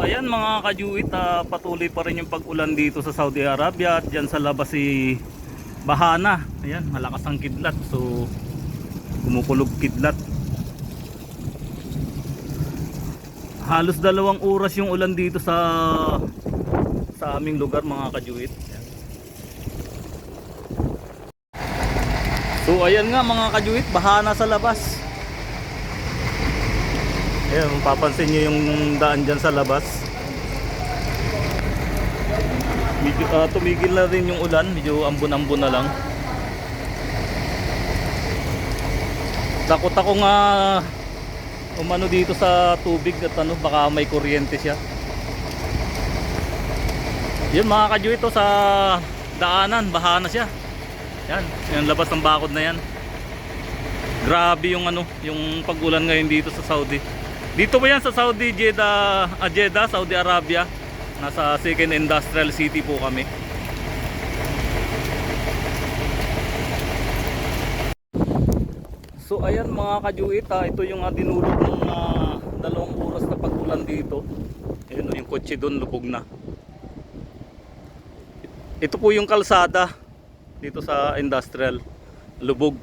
ayan mga kajuit, ah, patuloy pa rin yung pag-ulan dito sa Saudi Arabia at dyan sa labas si Bahana. Ayan, malakas ang kidlat. So, kumukulog kidlat. Halos dalawang oras yung ulan dito sa sa aming lugar mga kajuit. So ayan nga mga kajuit, bahana sa labas. Ayan, papansin nyo yung daan dyan sa labas. Medyo, ah, tumigil na rin yung ulan, medyo ambon-ambon na lang. Takot ako nga umano dito sa tubig at ano, baka may kuryente siya. Yun mga kadyo ito sa daanan, baha na siya. Yan, yung labas ng bakod na yan. Grabe yung ano, yung pagulan ngayon dito sa Saudi. Dito ba yan sa Saudi Jeddah, ah, Jeddah, Saudi Arabia? Nasa Second Industrial City po kami. So ayan mga kajuit, ah, ito yung uh, ng ah, dalawang oras na pagulan dito. Ayun oh, yung kotse doon lubog na. Ito po yung kalsada dito sa industrial. Lubog.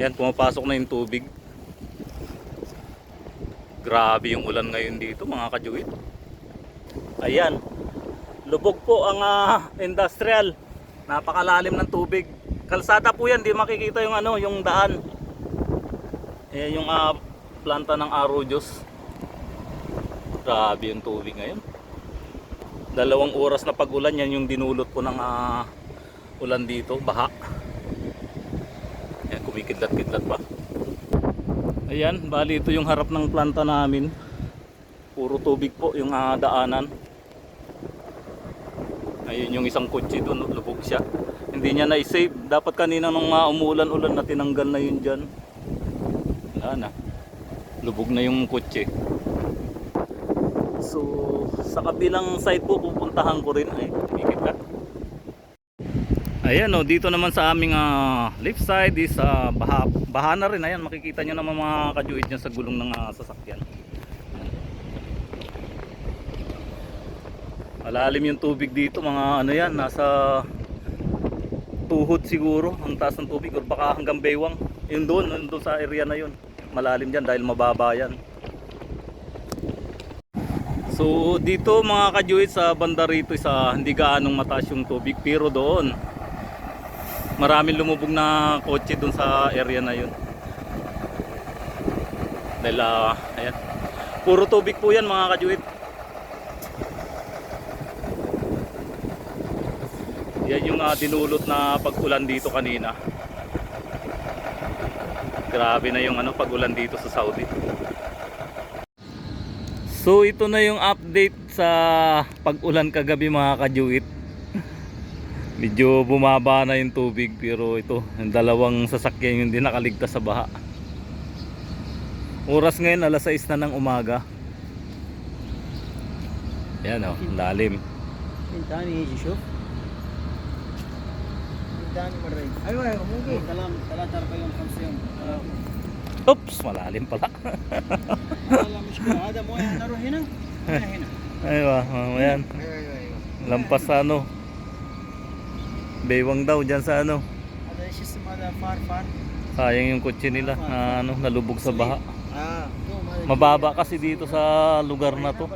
Ayan, pumapasok na yung tubig. Grabe yung ulan ngayon dito mga kajuit. Ayan. Lubog po ang ah, industrial. Napakalalim ng tubig. Kalsada po yan, di makikita yung ano, yung daan. Ayan yung ah, planta ng Diyos. Grabe yung tubig ngayon. Dalawang oras na pag-ulan yan yung dinulot po ng ah, ulan dito, baha. Ayan, kumikidlat-kidlat pa. Ayan, bali ito yung harap ng planta namin. Puro tubig po yung ah, daanan. Ayun yung isang kotse doon, lubog siya. Hindi niya na-save. Dapat kanina nung uh, umuulan-ulan na tinanggal na yun dyan. Wala na. Lubog na yung kotse. So, sa kabilang side po pupuntahan ko rin. Ay, ikit ka. Ayan o, dito naman sa aming ah, left side is ah, baha, baha na rin. Ayan, makikita nyo naman mga kajuit dyan sa gulong ng ah, sasakyan. Malalim yung tubig dito, mga ano yan, nasa tuhod siguro, ang taas ng tubig or baka hanggang baywang. Yun doon, yun doon sa area na yun. Malalim dyan dahil mababa yan. So dito mga kajuit sa banda rito sa hindi gaanong mataas yung tubig pero doon maraming lumubog na kotse doon sa area na yun. Dahil ah, ayan. Puro tubig po yan mga kajuit. Yan yung ah, dinulot na pag-ulan dito kanina. Grabe na yung ano pag-ulan dito sa Saudi. So ito na yung update sa pag-ulan kagabi mga kajuit medyo bumaba na yung tubig pero ito yung dalawang sasakyan yung hindi nakaligtas sa baha. Oras ngayon alas 6 na ng umaga. Yan o, oh, lalim. Ang dami yung isyok ang dami maray. Ay wala, umugi talam, oh. talatar pa yung kamsyon oops, malalim pala. Alam mo siya, ada mo yan naruhin na ay ba, mamaya. Lampas ano. Bewang daw dyan sa ano. ano Adresya sa mga far-far. Sayang yung kotse nila na ano, nalubog sa baha. Ah. Mababa kasi dito sa lugar na to.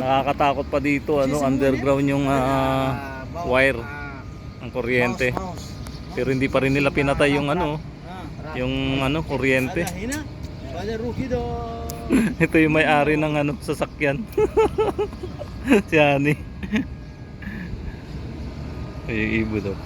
Nakakatakot pa dito ano, underground yung uh, wire ang kuryente. Pero hindi pa rin nila pinatay yung ano, yung ano kuryente. Bala ruki daw. Ito yung may-ari ng ano, sasakyan. si Ani. Ay, yung ibo daw.